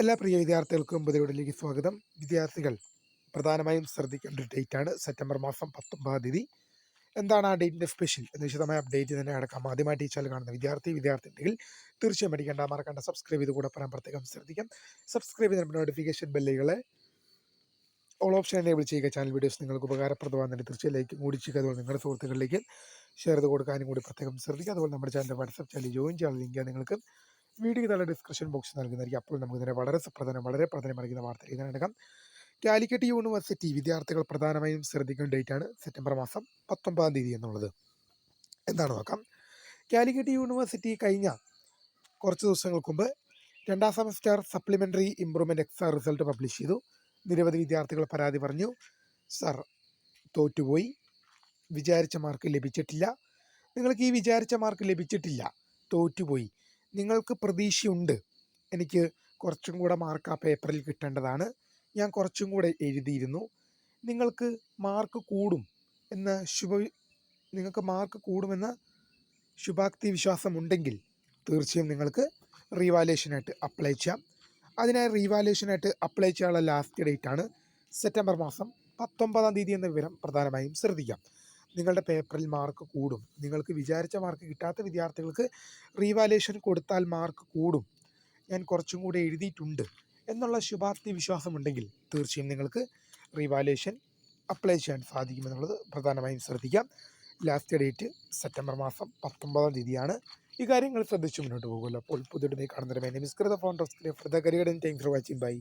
എല്ലാ പ്രിയ വിദ്യാർത്ഥികൾക്കും പുതിയവിടിലേക്ക് സ്വാഗതം. വിദ്യാർത്ഥികൾ പ്രധാനമായും ശ്രദ്ധിക്കേണ്ട ഒരു ആണ്. സെപ്റ്റംബർ മാസം പത്തൊമ്പതാം തീയതി. എന്താണ് ആ ഡേറ്റിന്റെ സ്പെഷ്യൽ എന്ന് വിശദമായ അപ്ഡേറ്റ് തന്നെ അടക്കാം ആദ്യമായിട്ട് ഈ കാണുന്ന വിദ്യാർത്ഥി വിദ്യാർത്ഥി ഉണ്ടെങ്കിൽ തീർച്ചയായും പഠിക്കേണ്ട മറക്കേണ്ട സബ്സ്ക്രൈബ് ചെയ്ത് കൂടെ പറയാൻ പ്രത്യേകം ശ്രദ്ധിക്കാം. സബ്സ്ക്രൈബ് ചെയ്ത് നോട്ടിഫിക്കേഷൻ ബെല്ലുകളെ ഓൾ ഓപ്ഷൻ എനേബിൾ ചെയ്യുക. ചാനൽ വീഡിയോസ് നിങ്ങൾക്ക് ഉപകാരപ്രദമാകുന്നതിന് തീർച്ചയായും ലൈക്ക് കൂടി ചെയ്യുക. അതുപോലെ നിങ്ങളുടെ സുഹൃത്തുക്കളിലേക്ക് ഷെയർ ചെയ്ത് കൊടുക്കാനും കൂടി പ്രത്യേകം ശ്രദ്ധിക്കുക. അതുപോലെ നമ്മുടെ ചാനലിന്റെ വാട്സപ്പ് ചാനൽ ജോയിൻ ചെയ്യാനുള്ള ലിങ്ക് നിങ്ങൾക്ക് വീഡിയോ താഴെ ഡിസ്ക്രിപ്ഷൻ ബോക്സ് നൽകുന്നതായിരിക്കും. അപ്പോൾ നമുക്ക് ഇതിനെ വളരെ സുപ്രധാനം വളരെ പ്രധാനമായിരിക്കുന്ന വാർത്ത ഇതിനടക്കം കാലിക്കറ്റ് യൂണിവേഴ്സിറ്റി വിദ്യാർത്ഥികൾ പ്രധാനമായും ശ്രദ്ധിക്കേണ്ട ഡേറ്റാണ് സെപ്റ്റംബർ മാസം പത്തൊമ്പതാം തീയതി എന്നുള്ളത്. എന്താണ് നോക്കാം? കാലിക്കറ്റ് യൂണിവേഴ്സിറ്റി കഴിഞ്ഞ കുറച്ച് ദിവസങ്ങൾക്ക് മുമ്പ് രണ്ടാം semester supplementary improvement exam result publish ചെയ്തു. നിരവധി വിദ്യാർത്ഥികൾ പരാതി പറഞ്ഞു. സർ തോറ്റുപോയി. വിചാരിച്ച മാർക്ക് ലഭിച്ചിട്ടില്ല. നിങ്ങൾക്ക് ഈ വിചാരിച്ച മാർക്ക് ലഭിച്ചിട്ടില്ല. തോറ്റുപോയി. നിങ്ങൾക്ക് പ്രതീക്ഷയുണ്ട്. എനിക്ക് കുറച്ചും കൂടെ മാർക്ക് ആ പേപ്പറിൽ കിട്ടേണ്ടതാണ്. ഞാൻ കുറച്ചും കൂടെ എഴുതിയിരുന്നു. നിങ്ങൾക്ക് മാർക്ക് കൂടും എന്ന ശുഭ നിങ്ങൾക്ക് മാർക്ക് കൂടുമെന്ന ശുഭാക്തി വിശ്വാസമുണ്ടെങ്കിൽ തീർച്ചയായും നിങ്ങൾക്ക് റീവാലേഷനായിട്ട് അപ്ലൈ ചെയ്യാം. അതിനായി റീവാലേഷനായിട്ട് അപ്ലൈ ചെയ്യാനുള്ള ലാസ്റ്റ് ഡേറ്റ് ആണ് സെപ്റ്റംബർ മാസം പത്തൊമ്പതാം തീയതി എന്ന വിവരം പ്രധാനമായും ശ്രദ്ധിക്കാം. നിങ്ങളുടെ പേപ്പറിൽ മാർക്ക് കൂടും നിങ്ങൾക്ക് വിചാരിച്ച മാർക്ക് കിട്ടാത്ത വിദ്യാർത്ഥികൾക്ക് റീവാലേഷൻ കൊടുത്താൽ മാർക്ക് കൂടും ഞാൻ കുറച്ചും കൂടി എഴുതിയിട്ടുണ്ട് എന്നുള്ള ശുഭാപ്തി വിശ്വാസമുണ്ടെങ്കിൽ തീർച്ചയായും നിങ്ങൾക്ക് റീവാലേഷൻ അപ്ലൈ ചെയ്യാൻ സാധിക്കുമെന്നുള്ളത് പ്രധാനമായും ശ്രദ്ധിക്കാം ലാസ്റ്റ് ഡേറ്റ് സെപ്റ്റംബർ മാസം പത്തൊമ്പതാം തീയതിയാണ് ഈ കാര്യങ്ങൾ ശ്രദ്ധിച്ച് മുന്നോട്ട് പോകുമല്ലോ അപ്പോൾ പുതിയ കൃത phone for the career thanks for watching bye